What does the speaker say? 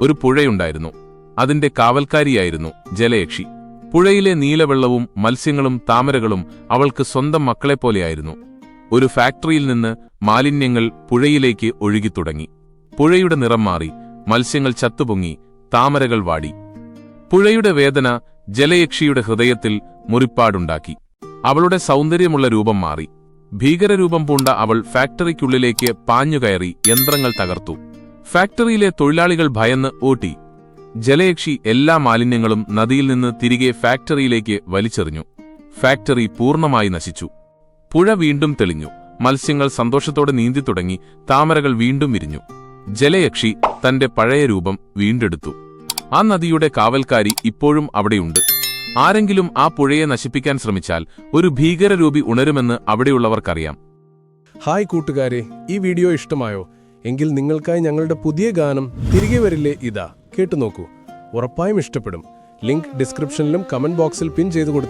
ഒരു പുഴയുണ്ടായിരുന്നു. അതിന്റെ കാവൽക്കാരിയായിരുന്നു ജലയക്ഷി. പുഴയിലെ നീലവെള്ളവും മത്സ്യങ്ങളും താമരകളും അവൾക്ക് സ്വന്തം മക്കളെപ്പോലെയായിരുന്നു. ഒരു ഫാക്ടറിയിൽ നിന്ന് മാലിന്യങ്ങൾ പുഴയിലേക്ക് ഒഴുകിത്തുടങ്ങി. പുഴയുടെ നിറം മാറി മത്സ്യങ്ങൾ ചത്തുപൊങ്ങി താമരകൾ വാടി. പുഴയുടെ വേദന ജലയക്ഷിയുടെ ഹൃദയത്തിൽ മുറിപ്പാടുണ്ടാക്കി. അവളുടെ സൗന്ദര്യമുള്ള രൂപം മാറി. ഭീകരരൂപം പൂണ്ട അവൾ ഫാക്ടറിക്കുള്ളിലേക്ക് പാഞ്ഞുകയറി യന്ത്രങ്ങൾ തകർത്തു. ഫാക്ടറിയിലെ തൊഴിലാളികൾ ഭയന്ന് ഓട്ടി ജലയക്ഷി എല്ലാ മാലിന്യങ്ങളും നദിയിൽ നിന്ന് തിരികെ ഫാക്ടറിയിലേക്ക് വലിച്ചെറിഞ്ഞു. ഫാക്ടറി പൂർണമായി നശിച്ചു. പുഴ വീണ്ടും തെളിഞ്ഞു. മത്സ്യങ്ങൾ സന്തോഷത്തോടെ നീന്തി തുടങ്ങി. താമരകൾ വീണ്ടും വിരിഞ്ഞു. ജലയക്ഷി തന്റെ പഴയ രൂപം വീണ്ടെടുത്തു. ആ നദിയുടെ കാവൽക്കാരി ഇപ്പോഴും അവിടെയുണ്ട്. ആരെങ്കിലും ആ പുഴയെ നശിപ്പിക്കാൻ ശ്രമിച്ചാൽ ഒരു ഭീകരരൂപി ഉണരുമെന്ന് അവിടെയുള്ളവർക്കറിയാം. ഹായ് കൂട്ടുകാരെ ഈ വീഡിയോ ഇഷ്ടമായോ? എങ്കിൽ നിങ്ങൾക്കായി ഞങ്ങളുടെ പുതിയ ഗാനം തിരികെ വരില്ലേ ഇതാ. കേട്ടുനോക്കൂ. ഉറപ്പായും ഇഷ്ടപ്പെടും. ലിങ്ക് ഡിസ്ക്രിപ്ഷനിലും കമന്റ് ബോക്സിൽ പിൻ ചെയ്തു കൊടുത്തു